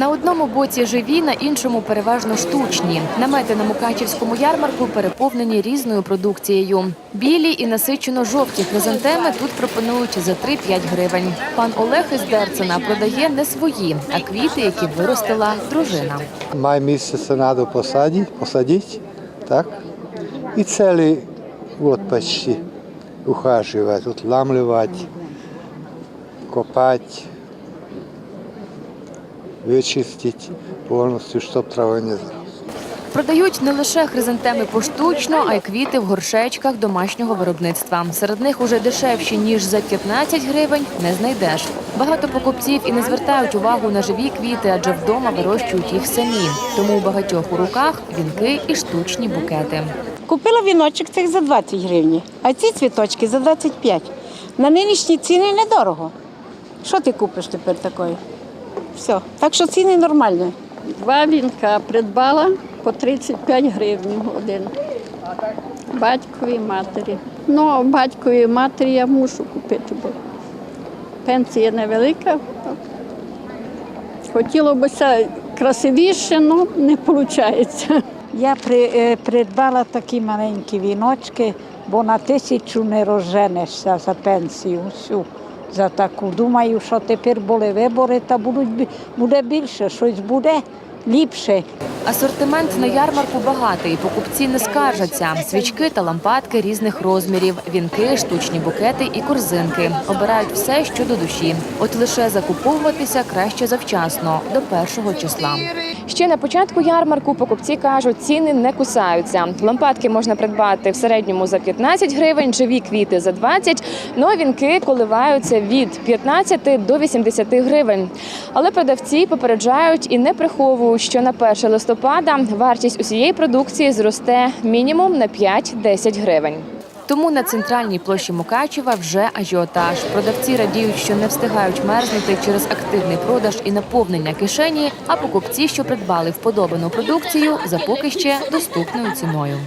На одному боці живі, на іншому переважно штучні. Намети на Мукачівському ярмарку переповнені різною продукцією. Білі і насичено жовті хризантеми тут пропонують за 3-5 гривень. Пан Олег із Дерцена продає не свої, а квіти, які виростила дружина. Mjesec se nadu posadi, posadić, tak? I celi god почти ухаживать, отламливать, копать, вичистить повністю, щоб трави не зросла. Продають не лише хризантеми поштучно, а й квіти в горшечках домашнього виробництва. Серед них уже дешевші ніж за 15 гривень не знайдеш. Багато покупців і не звертають увагу на живі квіти, адже вдома вирощують їх самі. Тому у багатьох у руках вінки і штучні букети. Купила віночок цих за 20 гривень, а ці цвіточки за 25. На нинішні ціни недорого. Що ти купиш тепер такої? Все. Так що ціни нормальні. Два вінка придбала по 35 гривень один. Батькові і матері. Ну, батькові і матері я мушу купити, бо пенсія невелика. Хотіло б красивіше, але не виходить. Я при, е, придбала такі маленькі віночки, бо на тисячу не розженешся за пенсію всю. За таку. Думаю, що тепер були вибори, та будуть, буде більше, щось буде ліпше. Асортимент на ярмарку багатий. Покупці не скаржаться. Свічки та лампадки різних розмірів, вінки, штучні букети і корзинки. Обирають все, що до душі. От лише закуповуватися краще завчасно, до першого числа. Ще на початку ярмарку покупці кажуть, ціни не кусаються. Лампадки можна придбати в середньому за 15 гривень, живі квіти за 20, ну а вінки коливаються від 15 до 80 гривень. Але продавці попереджають і не приховують, що на 1 листопада вартість усієї продукції зросте мінімум на 5-10 гривень. Тому на центральній площі Мукачева вже ажіотаж. Продавці радіють, що не встигають мерзнути через активний продаж і наповнення кишені. А покупці, що придбали вподобану продукцію, за поки ще доступною ціною.